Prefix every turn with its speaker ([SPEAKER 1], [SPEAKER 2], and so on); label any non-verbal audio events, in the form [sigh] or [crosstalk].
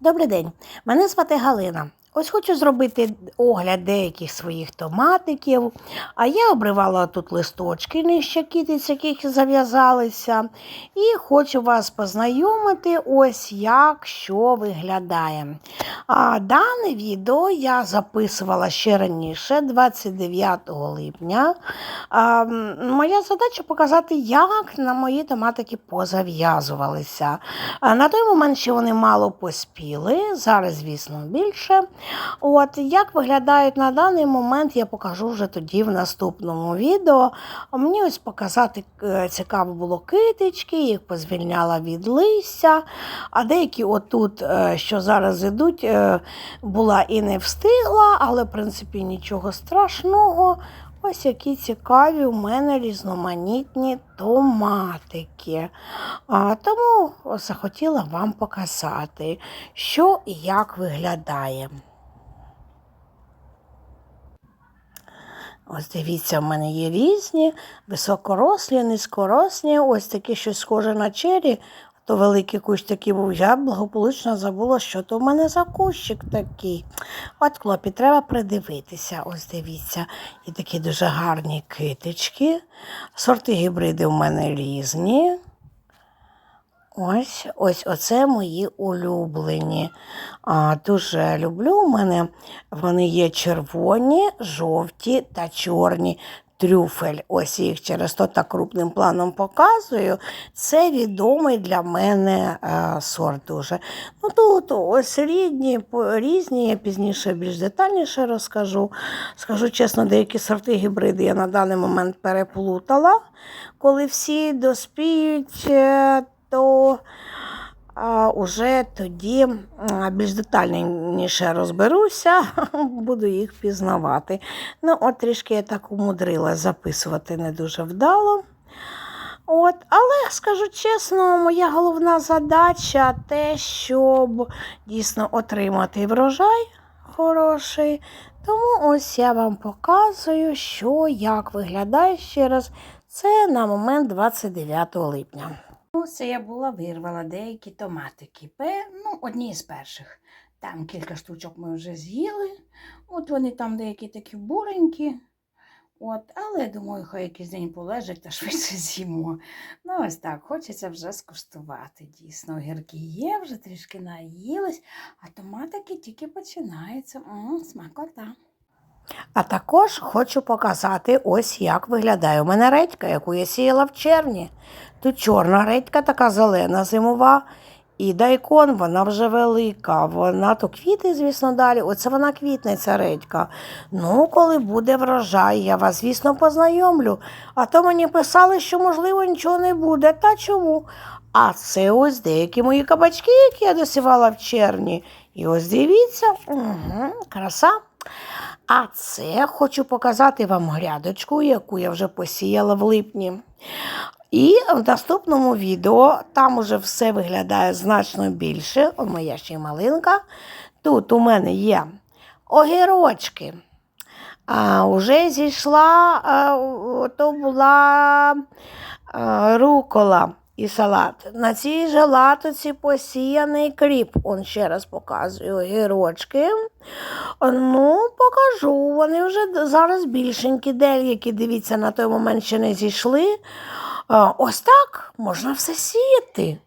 [SPEAKER 1] Добрий день, мене звати Галина. Ось хочу зробити огляд деяких своїх томатиків. А я обривала тут листочки нижче кітиць, яких зав'язалися. І хочу вас познайомити, ось як що виглядає. А дане відео я записувала ще раніше, 29 липня. А, моя задача показати, як на мої томатики позав'язувалися. На той момент ще вони мало поспіли, зараз, звісно, більше. От як виглядають на даний момент, я покажу вже тоді в наступному відео. Мені ось показати е, цікаво було китички, їх позвільняла від листя. А деякі отут, е, що зараз ідуть, е, була і не встигла, але в принципі нічого страшного. Ось які цікаві у мене різноманітні томатики. А, тому захотіла вам показати, що і як виглядає. Ось дивіться, в мене є різні, високорослі, низькорослі, ось такі щось схоже на чері. То великий кущ такий був, я благополучно забула, що то в мене за кущик такий. От хлопці, треба придивитися. Ось дивіться, і такі дуже гарні китички. Сорти гібриди в мене різні. Ось, ось оце мої улюблені. А, дуже люблю. У мене вони є червоні, жовті та чорні. Трюфель, ось їх через то так крупним планом показую. Це відомий для мене е, сорт дуже. Ну тут ось рідні, різні, я пізніше більш детальніше розкажу. Скажу чесно, деякі сорти гібриди я на даний момент переплутала. Коли всі доспіють, е, то а, уже тоді більш детальніше розберуся, [laughs] буду їх пізнавати. Ну, от трішки я так умудрилась записувати не дуже вдало. От, але скажу чесно, моя головна задача те, щоб дійсно отримати врожай хороший. Тому ось я вам показую, що як виглядає ще раз. Це на момент 29 липня. Це я була вирвала деякі томатики. Ну, одні з перших. Там кілька штучок ми вже з'їли. От вони там деякі такі буренькі. От, але думаю, хай якийсь день полежать та [laughs] швидше з'їмо. Ну, ось так, хочеться вже скуштувати. Дійсно, огірки є, вже трішки наїлись, а томатики тільки починаються. Смакота. А також хочу показати, ось як виглядає у мене редька, яку я сіяла в червні. Тут чорна редька, така зелена зимова. І дайкон, вона вже велика. Вона то квіти, звісно, далі. Оце вона квітне, ця редька. Ну, коли буде врожай, я вас, звісно, познайомлю. А то мені писали, що, можливо, нічого не буде. Та чому? А це ось деякі мої кабачки, які я досівала в червні. І ось дивіться, угу, краса. А це хочу показати вам грядочку, яку я вже посіяла в липні. І в наступному відео там уже все виглядає значно більше. О, моя ще й малинка. Тут у мене є огірочки. А вже зійшла, а, то була а, рукола і салат. На цій же латоці посіяний кріп. Он ще раз показую гірочки. Ну, покажу. Вони вже зараз більшенькі, деякі, дивіться, на той момент ще не зійшли. Ось так можна все сіяти.